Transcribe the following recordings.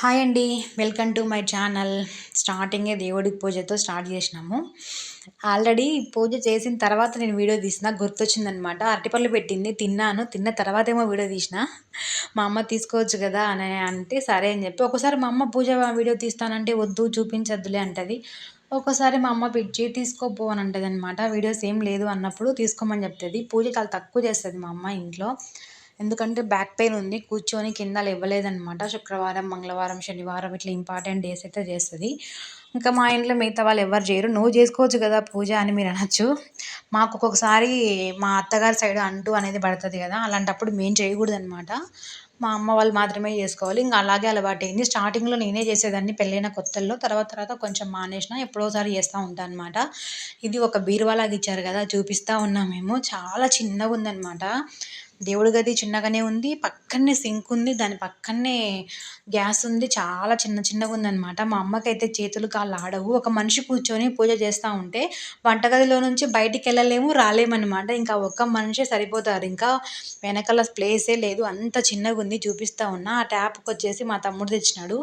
Hi అండి. Welcome to my channel. స్టార్టింగే దేవుడికి పూజతో స్టార్ట్ చేసినాము. ఆల్రెడీ పూజ చేసిన తర్వాత నేను వీడియో తీసిన గుర్తొచ్చిందనమాట. అరటిపళ్ళు పెట్టింది తిన్నాను. తిన్న తర్వాత ఏమో వీడియో తీసిన. మా అమ్మ తీసుకోవచ్చు కదా అని అంటే సరే అని చెప్పి ఒకసారి మా అమ్మ పూజ వీడియో తీస్తానంటే వద్దు చూపించద్దులే అంటది. ఒక్కోసారి మా అమ్మ పిచ్చి తీసుకోపో అని అంటది అనమాట వీడియోస్ ఏం లేదు అన్నప్పుడు తీసుకోమని చెప్తుంది. పూజ చాలా తక్కువ చేస్తుంది మా అమ్మ ఇంట్లో. ఎందుకంటే బ్యాక్ పెయిన్ ఉంది కూర్చొని కింద లేవలేదనమాట శుక్రవారం మంగళవారం శనివారం ఇట్లా ఇంపార్టెంట్ డేస్ అయితే చేస్తుంది. ఇంకా మా ఇంట్లో మిగతా వాళ్ళు ఎవరు చేయరు. నువ్వు చేసుకోవచ్చు కదా పూజ అని మీరు అనొచ్చు. మాకు ఒక్కొక్కసారి మా అత్తగారి సైడ్ అంటూ అనేది పడుతుంది కదా అలాంటప్పుడు మేము చేయకూడదు అనమాట మా అమ్మ వాళ్ళు మాత్రమే చేసుకోవాలి. ఇంకా అలాగే అలవాటు అయింది స్టార్టింగ్లో నేనే చేసేదాన్ని పెళ్ళైన కొత్తల్లో. తర్వాత తర్వాత కొంచెం మానేసిన ఎప్పుడోసారి చేస్తూ ఉంటాను అనమాట ఇది ఒక బీరువాలాగా ఇచ్చారు కదా చూపిస్తూ ఉన్నాం మేము. చాలా చిన్నగా ఉందన్నమాట. దేవుడి గది చిన్నగానే ఉంది. పక్కనే సింక్ ఉంది. దాని పక్కనే గ్యాస్ ఉంది. చాలా చిన్న చిన్నగా ఉందన్నమాట. మా అమ్మకైతే చేతులు కాళ్ళు ఆడవు. ఒక మనిషి కూర్చొని పూజ చేస్తూ ఉంటే వంటగదిలో నుంచి బయటికి వెళ్ళలేము రాలేమన్నమాట. ఇంకా ఒక్క మనిషే సరిపోతారు. ఇంకా వెనకాల ప్లేసే లేదు. అంత చిన్నగా ఉంది చూపిస్తూ ఉన్నా. ఆ ట్యాప్కి వచ్చేసి మా తమ్ముడు తెచ్చినాడు.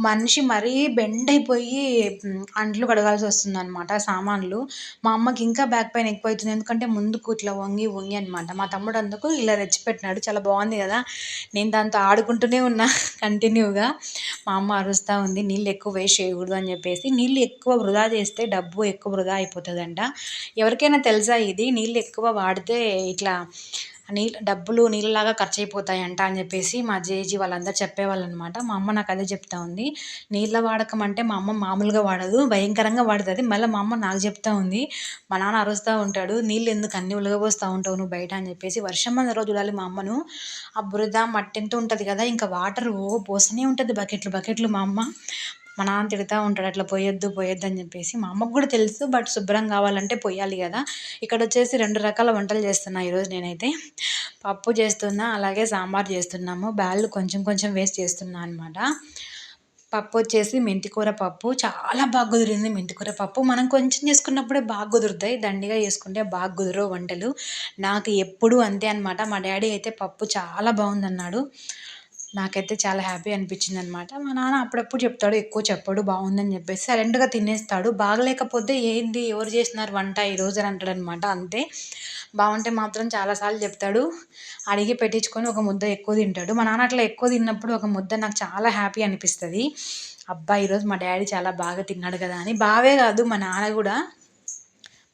మనిషి మరీ బెండ్ అయిపోయి అంట్లు కడగాల్సి వస్తుంది అనమాట సామాన్లు. మా అమ్మకి ఇంకా బ్యాక్ పెయిన్ ఎక్కువ అవుతుంది ఎందుకంటే ముందుకు ఇట్లా వంగి వంగి అనమాట మా తమ్ముడు అందుకు ఇలా తెచ్చిపెట్టినాడు చాలా బాగుంది కదా. నేను దాంతో ఆడుకుంటూనే ఉన్నా కంటిన్యూగా. మా అమ్మ అరుస్తూ ఉంది. నీళ్ళు ఎక్కువ వేస్ట్ చేయకూడదు అని చెప్పేసి. నీళ్ళు ఎక్కువ వృధా చేస్తే డబ్బు ఎక్కువ వృధా అయిపోతుందంట. ఎవరికైనా తెలుసా ఇది? నీళ్ళు ఎక్కువ వాడితే ఇట్లా నీళ్ళు డబ్బులు నీళ్ళలాగా ఖర్చు అయిపోతాయంట అని చెప్పేసి మా జేజీ వాళ్ళందరూ చెప్పేవాళ్ళు అనమాట మా అమ్మ నాకు అదే చెప్తా ఉంది. నీళ్ళ వాడకం అంటే మా అమ్మ మామూలుగా వాడదు భయంకరంగా వాడుతుంది. మళ్ళీ మా అమ్మ నాకు చెప్తా ఉంది మా నాన్న అరుస్తూ ఉంటాడు నీళ్ళు ఎందుకు అన్ని ఉలగబోస్తూ ఉంటావు నువ్వు బయట? అని చెప్పేసి వర్షం మంది రోజు చూడాలి మా అమ్మను. ఆ బురద మట్టి ఎంత ఉంటుంది కదా ఇంకా వాటర్ ఓ పోస్తూనే ఉంటుంది బకెట్లు బకెట్లు మా అమ్మ. మా నాన్న తిడుతూ ఉంటాడు అట్లా పోయొద్దు పోయొద్దు అని చెప్పేసి. మా అమ్మకు కూడా తెలుసు బట్ శుభ్రం కావాలంటే పోయాలి కదా. ఇక్కడ వచ్చేసి రెండు రకాల వంటలు చేస్తున్నా ఈరోజు నేనైతే. పప్పు చేస్తున్నా అలాగే సాంబార్ చేస్తున్నాము. బ్యాళ్ళు కొంచెం కొంచెం వేస్ట్ చేస్తున్నా అనమాట పప్పు వచ్చేసి మెంతికూర పప్పు. చాలా బాగా కుదిరింది మెంతికూర పప్పు. మనం కొంచెం చేసుకున్నప్పుడే బాగా కుదురుతాయి. దండిగా చేసుకుంటే బాగా కుదరవు వంటలు. నాకు ఎప్పుడు అంతే అనమాట మా డాడీ అయితే పప్పు చాలా బాగుందన్నాడు. నాకైతే చాలా హ్యాపీ అనిపించింది అనమాట మా నాన్న అప్పుడప్పుడు చెప్తాడు ఎక్కువ చెప్పడు బాగుందని చెప్పేసి. సైలెంట్గా తినేస్తాడు. బాగలేకపోతే ఏంది ఎవరు చేసినారు వంట ఈరోజు అని అంటాడు అనమాట అంతే. బాగుంటే మాత్రం చాలాసార్లు చెప్తాడు. అడిగి పెట్టించుకొని ఒక ముద్ద ఎక్కువ తింటాడు. మా నాన్న అట్లా ఎక్కువ తిన్నప్పుడు ఒక ముద్ద నాకు చాలా హ్యాపీ అనిపిస్తుంది. అబ్బా ఈరోజు మా డాడీ చాలా బాగా తిన్నాడు కదా అని. బావే కాదు మా నాన్న కూడా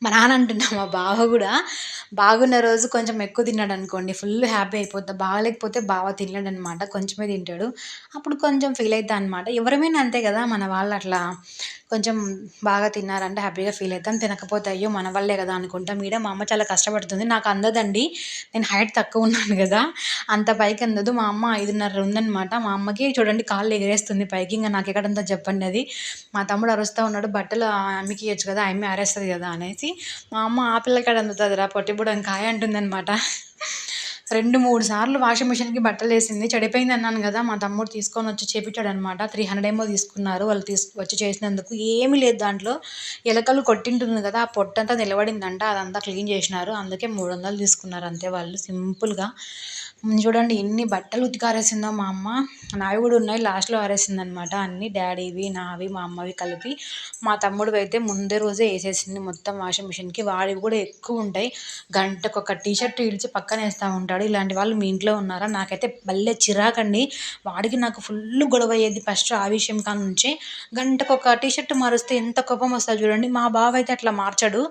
మా నాన్న అంటున్నా మా బావ కూడా బాగున్న రోజు కొంచెం ఎక్కువ తిన్నాడు అనుకోండి ఫుల్ హ్యాపీ అయిపోతా బాగలేకపోతే బావ తినలేడు అనమాట కొంచెమే తింటాడు. అప్పుడు కొంచెం ఫీల్ అవుతా అనమాట ఎవరమైనా అంతే కదా మన వాళ్ళు అట్లా కొంచెం బాగా తిన్నారంటే హ్యాపీగా ఫీల్ అవుతాం. తినకపోతే అయ్యో మన వల్లే కదా అనుకుంటాం. ఈడ మా అమ్మ చాలా కష్టపడుతుంది. నాకు అందదండి. నేను హైట్ తక్కువ ఉన్నాను కదా. అంత పైకి అందదు. మా అమ్మ ఐదున్నర ఉందనమాట మా అమ్మకి చూడండి కాళ్ళు ఎగిరేస్తుంది పైకి. ఇంకా నాకు ఎక్కడంతా చెప్పండి అది. మా తమ్ముడు అరుస్తూ ఉన్నాడు. బట్టలు అమ్మకి ఇవ్వచ్చు కదా అమ్మి అరేస్తుంది కదా అనేసి. మా అమ్మ ఆ పిల్లకాడ అందుతుంది రా పొట్టిబుడం కాయ అంటుందన్నమాట. రెండు మూడు సార్లు వాషింగ్ మిషన్కి బట్టలు వేసింది. చెడిపోయింది అన్నాను కదా మా తమ్ముడు తీసుకొని వచ్చి చేపించాడు అనమాట త్రీ హండ్రెడ్ ఏమో తీసుకున్నారు. వాళ్ళు తీసు వచ్చి చేసినందుకు ఏమీ లేదు దాంట్లో. ఎలకలు కొట్టింటుంది కదా ఆ పొట్టంతా నిలబడిందంట. అదంతా క్లీన్ చేసినారు. అందుకే మూడు వందలు తీసుకున్నారు అంతే వాళ్ళు. సింపుల్గా. చూడండి ఎన్ని బట్టలు ఉతికారేసిందో మా అమ్మ? నావి కూడా ఉన్నాయి లాస్ట్లో ఆరేసింది అనమాట అన్ని. డాడీవి నావి మా అమ్మవి కలిపి. మా తమ్ముడు అయితే ముందే రోజే వేసేసింది మొత్తం వాషింగ్ మిషన్కి. వాడివి కూడా ఎక్కువ ఉంటాయి. గంటకు ఒక టీ షర్ట్ ఇడిచి పక్కన వేస్తూ ఉంటాడు. ఇలాంటి వాళ్ళు మీ ఇంట్లో ఉన్నారా? నాకైతే భలే చిరాకండి. వాడికి నాకు ఫుల్ గొడవ అయ్యేది ఫస్ట్ ఆ విషయం కాడ నుంచి. గంటకు ఒక టీ షర్ట్ మారుస్తే ఎంత కోపం వస్తుంది చూడండి. మా బావ అయితే అట్లా మార్చాడు.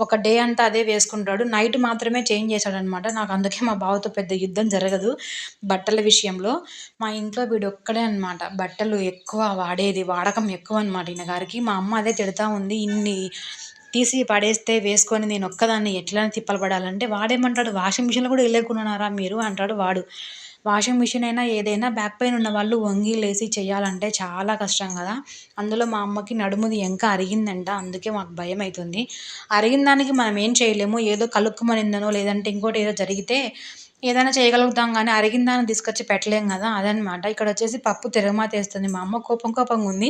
ఒక డే అంతా అదే వేసుకుంటాడు. నైట్ మాత్రమే చేంజ్ చేశాడనమాట. నాకు అందుకే మా బావతో పెద్ద యుద్ధం జరిగింది బట్టల విషయంలో మా ఇంట్లో వీడు ఒక్కడే అనమాట బట్టలు ఎక్కువ వాడేది వాడకం ఎక్కువ అనమాట ఈయన గారికి మా అమ్మ అదే తిడతా ఉంది ఇన్ని తీసి పడేస్తే వేసుకొని నేను ఒక్కదాన్ని ఎట్లా తిప్పలు పడాలంటే వాడేమంటాడు? వాషింగ్ మిషన్లో కూడా వెళ్ళకున్నారా మీరు? అంటాడు వాడు. వాషింగ్ మిషన్ అయినా ఏదైనా బ్యాక్ పెయిన్ ఉన్న వాళ్ళు వంగి లేసి చేయాలంటే చాలా కష్టం కదా. అందులో మా అమ్మకి నడుముది ఎంక అరిగిందంట. అందుకే మాకు భయం అవుతుంది అరిగిన దానికి మనం ఏం చేయలేము. ఏదో కలుక్కుమనిందనో లేదంటే ఇంకోటి ఏదో జరిగితే ఏదైనా చేయగలుగుతాం కానీ అరిగిన దాన్ని తీసుకొచ్చి పెట్టలేం కదా అదనమాట ఇక్కడ వచ్చేసి పప్పు తిరగమాత వేస్తుంది. మా అమ్మ కోపం కోపంగా ఉంది.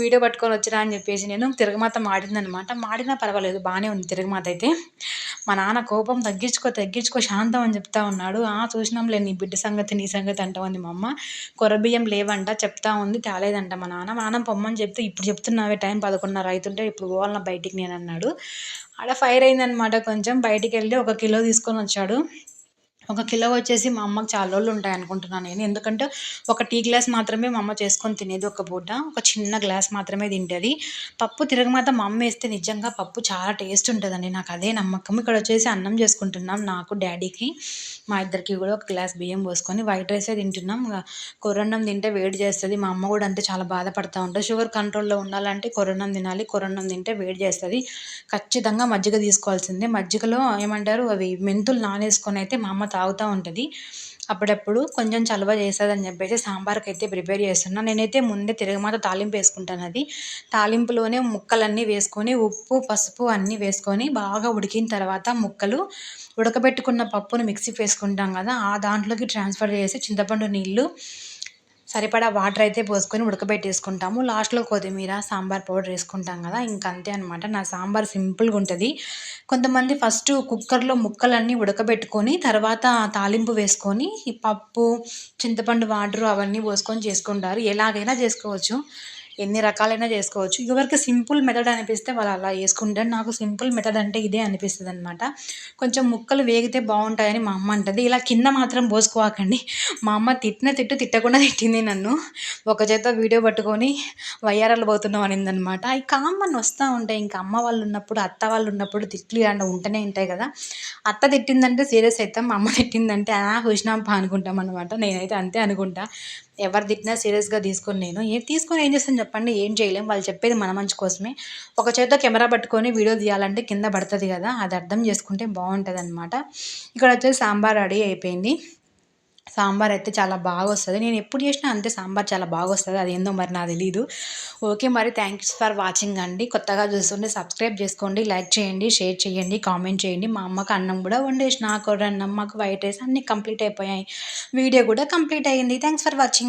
వీడియో పట్టుకొని వచ్చినా అని చెప్పేసి నేను తిరగమాత మాడిందనమాట మాడినా పర్వాలేదు బాగానే ఉంది తిరగమాత అయితే. మా నాన్న కోపం తగ్గించుకో తగ్గించుకో శాంతం అని చెప్తా ఉన్నాడు. ఆ చూసినాంలే నీ బిడ్డ సంగతి నీ సంగతి అంటామంది మా అమ్మ. కొర్ర బియ్యం లేవంట చెప్తా ఉంది తేలేదంట మా నాన్న. మా నాన్న పొమ్మని చెప్తే ఇప్పుడు చెప్తున్నావే టైం పదకొండున్నర అవుతుంటే ఇప్పుడు పోవాలన్నా బయటికి నేను అన్నాడు ఆడ ఫైర్ అయిందనమాట కొంచెం. బయటికి వెళ్ళి ఒక కిలో తీసుకొని వచ్చాడు. ఒక కిలో వచ్చేసి మా అమ్మకి చాలా రోజులు ఉంటాయి అనుకుంటున్నాను నేను. ఎందుకంటే ఒక టీ గ్లాస్ మాత్రమే మా అమ్మ చేసుకొని తినేది ఒక పూట. ఒక చిన్న గ్లాస్ మాత్రమే తింటుంది. పప్పు తిరగమాత మా అమ్మ వేస్తే నిజంగా పప్పు చాలా టేస్ట్ ఉంటుందండి. నాకు అదే నమ్మకం. ఇక్కడ వచ్చేసి అన్నం చేసుకుంటున్నాం నాకు డాడీకి మా ఇద్దరికి కూడా ఒక గ్లాస్ బియ్యం పోసుకొని వైట్ రైసే తింటున్నాం. కొరన్నం తింటే వేడి చేస్తుంది. మా అమ్మ కూడా అంతే చాలా బాధపడుతూ ఉంటుంది. షుగర్ కంట్రోల్లో ఉండాలంటే కొరన్నం తినాలి. కొరన్నం తింటే వేడి చేస్తుంది. ఖచ్చితంగా మజ్జిగ తీసుకోవాల్సిందే. మజ్జిగలో ఏమంటారు? అవి మెంతులు నానేసుకొని అయితే మా అమ్మ తాగుతూ ఉంటుంది. అప్పుడప్పుడు కొంచెం చలవ చేస్తుందని చెప్పేసి సాంబార్కి అయితే ప్రిపేర్ చేస్తున్నా. నేనైతే ముందే తిరగమాత తాలింపు వేసుకుంటాను అది. తాలింపులోనే ముక్కలన్నీ వేసుకొని ఉప్పు పసుపు అన్నీ వేసుకొని బాగా ఉడికిన తర్వాత ముక్కలు ఉడకబెట్టుకున్న పప్పును మిక్సీ వేసుకుంటాం కదా ఆ దాంట్లోకి ట్రాన్స్ఫర్ చేసి చింతపండు నీళ్ళు సరిపడా వాటర్ అయితే పోసుకొని ఉడకబెట్టేసుకుంటాము. లాస్ట్లో కొత్తిమీర సాంబార్ పౌడర్ వేసుకుంటాం కదా ఇంక అంతే అనమాట నా సాంబార్ సింపుల్గా ఉంటుంది. కొంతమంది ఫస్ట్ కుక్కర్లో ముక్కలన్నీ ఉడకబెట్టుకొని తర్వాత తాలింపు వేసుకొని పప్పు చింతపండు వాటర్ అవన్నీ పోసుకొని చేసుకుంటారు. ఎలాగైనా చేసుకోవచ్చు. ఎన్ని రకాలైనా చేసుకోవచ్చు. ఎవరికి సింపుల్ మెథడ్ అనిపిస్తే వాళ్ళు అలా వేసుకుంటారు నాకు సింపుల్ మెథడ్ అంటే ఇదే అనిపిస్తుంది అనమాట కొంచెం ముక్కలు వేగితే బాగుంటాయని మా అమ్మ అంటుంది. ఇలా కింద మాత్రం పోసుకోకండి మా అమ్మ తిట్టిన తిట్టు తిట్టకుండా తిట్టింది నన్ను. ఒక చేత వీడియో పట్టుకొని వయ్యారాలు పోతున్నాం అనిందనమాట అవి కామన్ వస్తూ ఉంటాయి ఇంకా అమ్మ వాళ్ళు ఉన్నప్పుడు అత్త వాళ్ళు ఉన్నప్పుడు తిట్లు అండ్ ఉంటూనే ఉంటాయి కదా. అత్త తిట్టిందంటే సీరియస్ అవుతాం మా అమ్మ తిట్టిందంటే ఆ హుషినాంప అనుకుంటాం అనమాట నేనైతే అంతే అనుకుంటా. ఎవరు తిట్టినా సీరియస్గా తీసుకొని నేను ఏం తీసుకొని ఏం చేస్తాను చెప్పండి ఏం చేయలేం. వాళ్ళు చెప్పేది మన మంచి కోసమే. ఒక చేత కెమెరా పట్టుకొని వీడియో తీయాలంటే కింద పడుతుంది కదా అది అర్థం చేసుకుంటే బాగుంటుంది అనమాట ఇక్కడ వచ్చేసి సాంబార్ రెడీ అయిపోయింది. సాంబార్ అయితే చాలా బాగా వస్తుంది నేను ఎప్పుడు చేసినా అంతే సాంబార్ చాలా బాగా వస్తుంది అది ఏందో మరి నాకు తెలీదు. ఓకే మరి థ్యాంక్స్ ఫర్ వాచింగ్ అండి. కొత్తగా చూస్తుంటే సబ్స్క్రైబ్ చేసుకోండి లైక్ చేయండి షేర్ చేయండి కామెంట్ చేయండి. మా అమ్మకు అన్నం కూడా వండేసి నాకు అన్నం మాకు వైట్ రైస్ అన్నీ కంప్లీట్ అయిపోయాయి. వీడియో కూడా కంప్లీట్ అయ్యింది థ్యాంక్స్ ఫర్ వాచింగ్